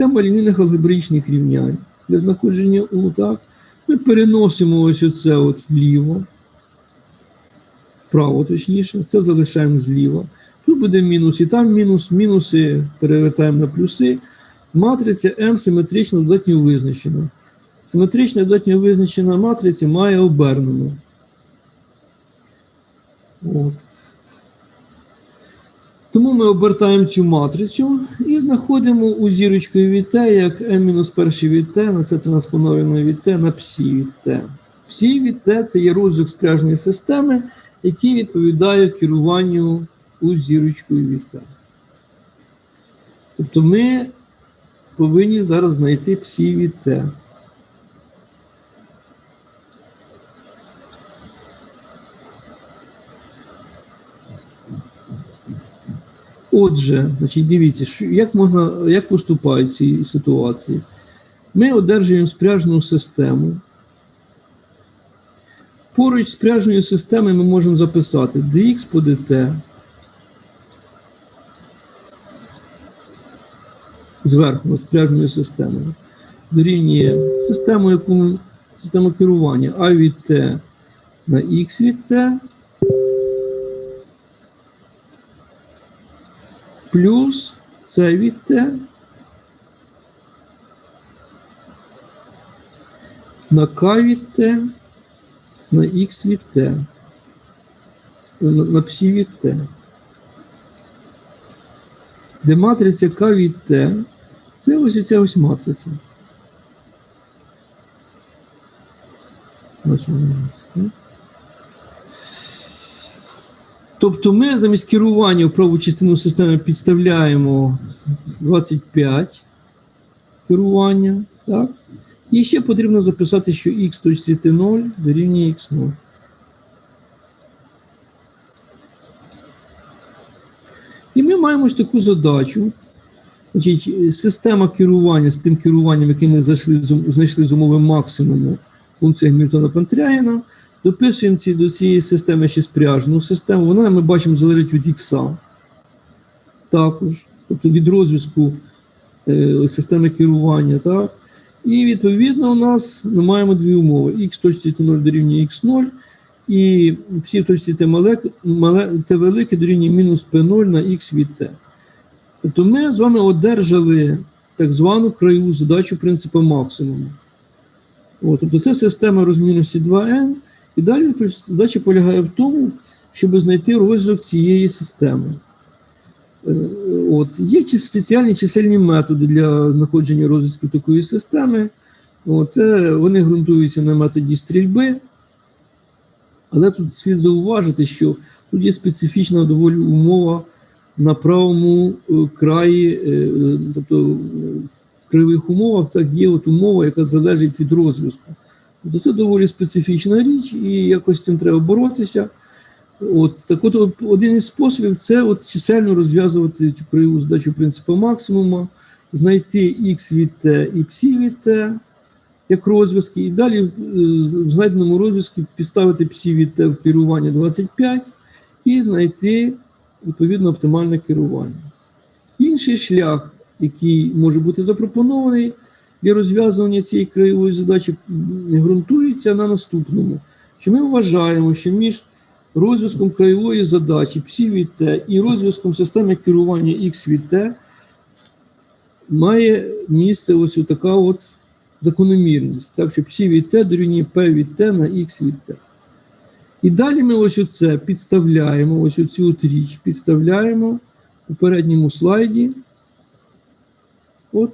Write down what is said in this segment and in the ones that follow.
система лінійних алгебраїчних рівнянь. Для знаходження У, так, ми переносимо ось оце от вліво, вправо точніше, це залишаємо зліва. Тут буде мінус, і там мінус, мінуси перевертаємо на плюси. Матриця М симетрично додатньо визначена. Симетрично додатньо визначена матриця має обернену. От. Тому ми обертаємо цю матрицю і знаходимо у зірочкою від Т, як m-1 від Т, на це транспоновано від Т на псі від Т. Псі від Т це є розвиток спряжної системи, який відповідає керуванню у зірочкою від Т. Тобто ми повинні зараз знайти псі від Т. Отже, значить, дивіться, що, як можна, як поступають в цій ситуації. Ми одержуємо спряжну систему. Поруч з спряжною системою ми можемо записати dx по dt. Зверху над спряжною системою. Дорівнює систему, яку ми- систему керування А від Т на Х від Т плюс С від Т на К від Т на Х від Т на, псі від Т. Де матриця К від Т це ось оця ось матриця. Ось вона. Тобто ми замість керування в праву частину системи підставляємо 25 керування. Так? І ще потрібно записати, що х точці t0 дорівнює x0. І ми маємо ж таку задачу. Значить, система керування з тим керуванням, яке ми знайшли з умови максимуму функція Гамільтона Пантряїна. Дописуємо ці, до цієї системи ще спряжну систему. Вона, ми бачимо, залежить від ікса. Також, тобто від розв'язку е, системи керування. Так? І відповідно у нас ми маємо дві умови: x точці t0 дорівнює x0, і всі точці t велике дорівнює мінус p0 на x від t. Тобто ми з вами одержали так звану краєву задачу принципу максимуму. От, тобто це система розмірності 2n. І далі задача полягає в тому, щоб знайти розвиток цієї системи. Е, От. Є спеціальні чисельні методи для знаходження розвитку такої системи. От. Вони ґрунтуються на методі стрільби. Але тут слід зауважити, що тут є специфічна доволі умова на правому е, краї, е, тобто в кривих умовах так є от умова, яка залежить від розв'язку. Тобто це доволі специфічна річ, і якось з цим треба боротися. От, так от, один із способів це от чисельно розв'язувати цю криву задачу принципу максимума, знайти х від t і псі від t як розв'язки, і далі е, в знайденому розв'язку підставити псі від t в керування 25 і знайти відповідно оптимальне керування. Інший шлях, який може бути запропонований для розв'язування цієї краєвої задачі, ґрунтується на наступному, що ми вважаємо, що між розв'язком краєвої задачі псі від Т і розв'язком системи керування Х від Т має місце ось така от закономірність. Так що псі від Т дорівнює П від Т на Х від Т. І далі ми ось оце підставляємо, ось оцю от річ підставляємо у передньому слайді. От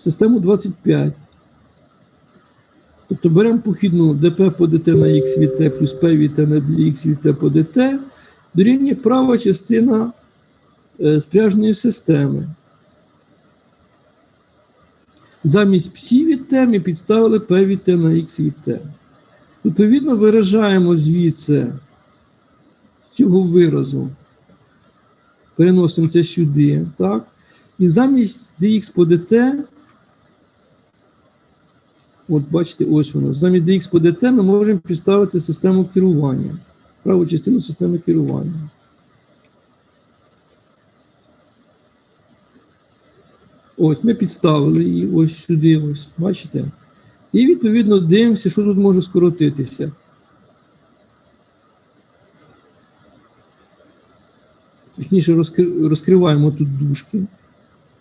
систему 25. Тобто беремо похідну dp по dt на x від t плюс p від t на x від t по dt дорівнює права частина е, спряжної системи. Замість псі від t ми підставили p від t на x від t. Відповідно, виражаємо звідси з цього виразу. Переносимо це сюди. Так? І замість dx по dt От бачите, ось воно. Замість dx по dt ми можемо підставити систему керування. Праву частину системи керування. Ось ми підставили її ось сюди, ось, бачите? І відповідно дивимося, що тут може скоротитися. Точніше, розкриваємо тут дужки.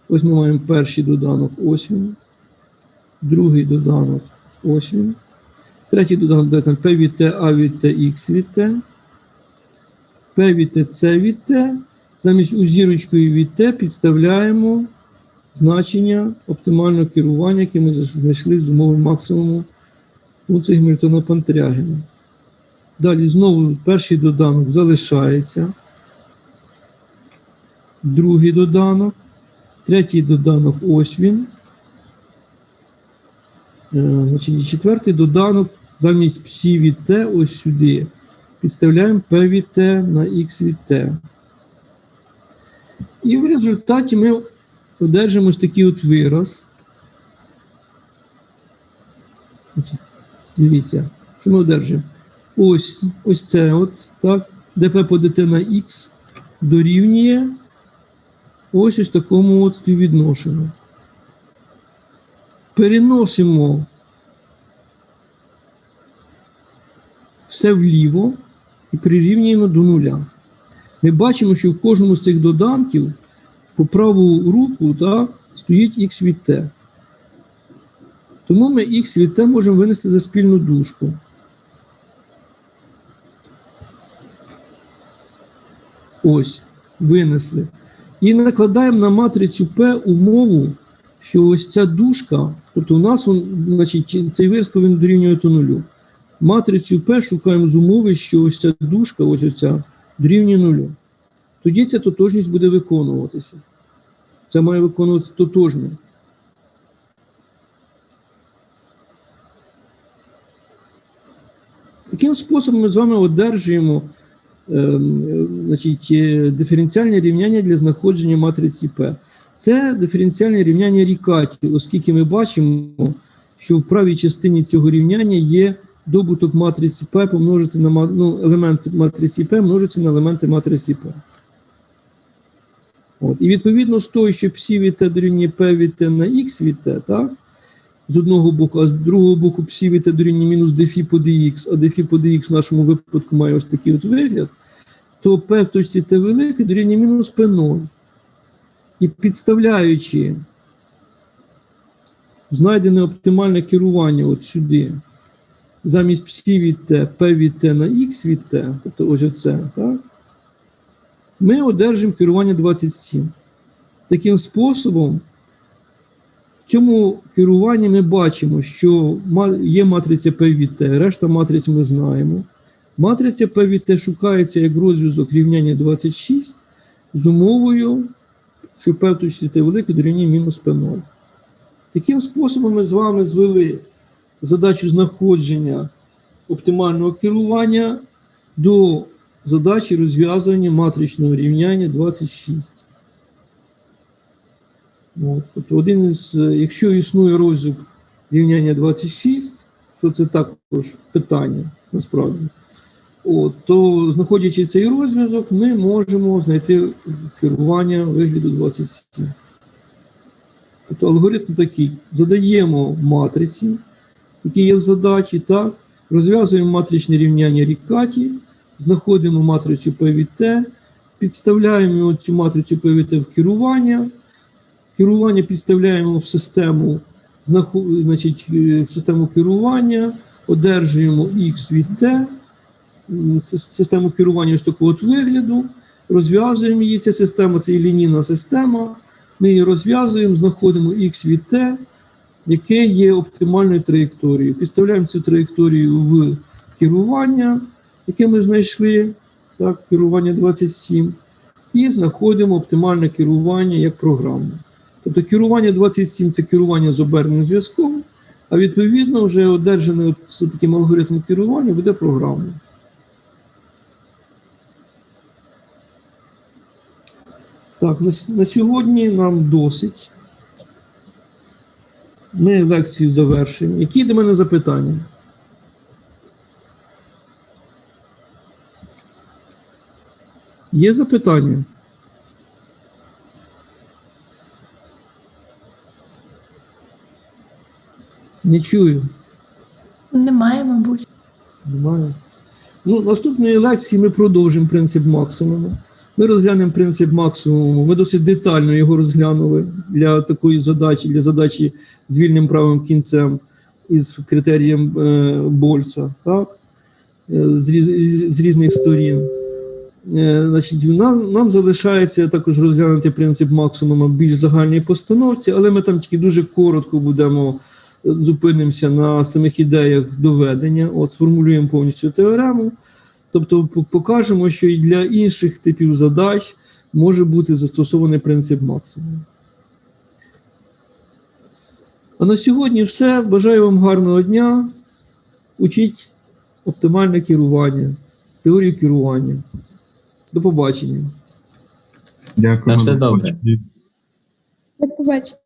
Ось ми маємо перший доданок, ось він. Другий доданок, ось він. Третій доданок P від T, A від T, X від T. P від T, C від T. Замість у зірочкою від T підставляємо значення оптимального керування, яке ми знайшли з умови максимуму функції Гмільтона Пантрягіна. Далі знову перший доданок залишається. Другий доданок. Третій доданок ось він. Е, Значить, четвертий доданок замість псі від Т ось сюди. Підставляємо P від Т на X від Т. І в результаті ми одержимо ось такий от вираз. Дивіться, що ми одержимо? Ось, ось це от, так, dp по dt на x дорівнює ось ось такому от співвідношенню. Переносимо все вліво і прирівнюємо до нуля. Ми бачимо, що в кожному з цих доданків по праву руку так, стоїть х від t. Тому ми х від t можемо винести за спільну дужку. Ось, винесли. І накладаємо на матрицю P умову, що ось ця дужка, тобто у нас значить, цей вираз повинен дорівнювати нулю. Матрицю P шукаємо з умови, що ось ця дужка, ось оця, дорівнює нулю. Тоді ця тотожність буде виконуватися. Це має виконуватися тотожно. Таким способом ми з вами одержуємо ем, е, значить, е, диференціальне рівняння для знаходження матриці P. Це диференціальне рівняння Рікаті, оскільки ми бачимо, що в правій частині цього рівняння є добуток матриці P помножити на ну, елементи матриці P множиться на елементи матриці P. От. І відповідно з того, що псі від Т дорівнює P від Т на X від Т, так? З одного боку, а з другого боку псі від Т дорівнює мінус дефі по dx, а дефі по dx в нашому випадку має ось такий от вигляд, то P в точці Т велике дорівнює мінус P0. І підставляючи знайдене оптимальне керування от сюди, замість псі від Т, P від Т на X від Т, тобто ось оце, так? ми одержимо керування 27. Таким способом, в цьому керуванні ми бачимо, що є матриця P від T, решта матриць ми знаємо. Матриця P від T шукається як розв'язок рівняння 26 з умовою, що P в точці T велике дорівнює мінус P0. Таким способом ми з вами звели задачу знаходження оптимального керування до задачі розв'язування матричного рівняння 26. От, тобто один із, е, якщо існує розв'язок рівняння 26, що це також питання насправді, от, то знаходячи цей розв'язок, ми можемо знайти керування вигляду 27. Тобто алгоритм такий: задаємо матриці, які є в задачі, так, розв'язуємо матричне рівняння Рікаті, знаходимо матрицю P від T, підставляємо цю матрицю P від T в керування. Керування підставляємо в систему, значить, е, в систему керування, одержуємо X від T, систему керування ось такого от вигляду, розв'язуємо її. Ця система це є лінійна система. Ми її розв'язуємо, знаходимо X від T, яке є оптимальною траєкторією. Підставляємо цю траєкторію в керування, яке ми знайшли, так, керування 27, і знаходимо оптимальне керування як програмне. Тобто керування 27 це керування з оберненим зв'язком, а відповідно вже одержане таким алгоритмом керування буде програмне. Так, на, на сьогодні нам досить. Ми лекцію завершуємо. Які до мене запитання? Є запитання? Не чую. Немає, мабуть. Немає. Ну, наступної лекції ми продовжимо принцип максимуму. Ми розглянемо принцип максимуму. Ми досить детально його розглянули для такої задачі, для задачі з вільним правим кінцем із критерієм е, Больца, так? Е, з, з, з різних сторін. Е, значить, нам, нам залишається також розглянути принцип максимуму в більш загальній постановці, але ми там тільки дуже коротко будемо е, зупинимося на самих ідеях доведення, от сформулюємо повністю теорему. Тобто покажемо, що і для інших типів задач може бути застосований принцип максимуму. А на сьогодні все. Бажаю вам гарного дня. Учіть оптимальне керування, теорію керування. До побачення. Дякую. На все добре. До побачення.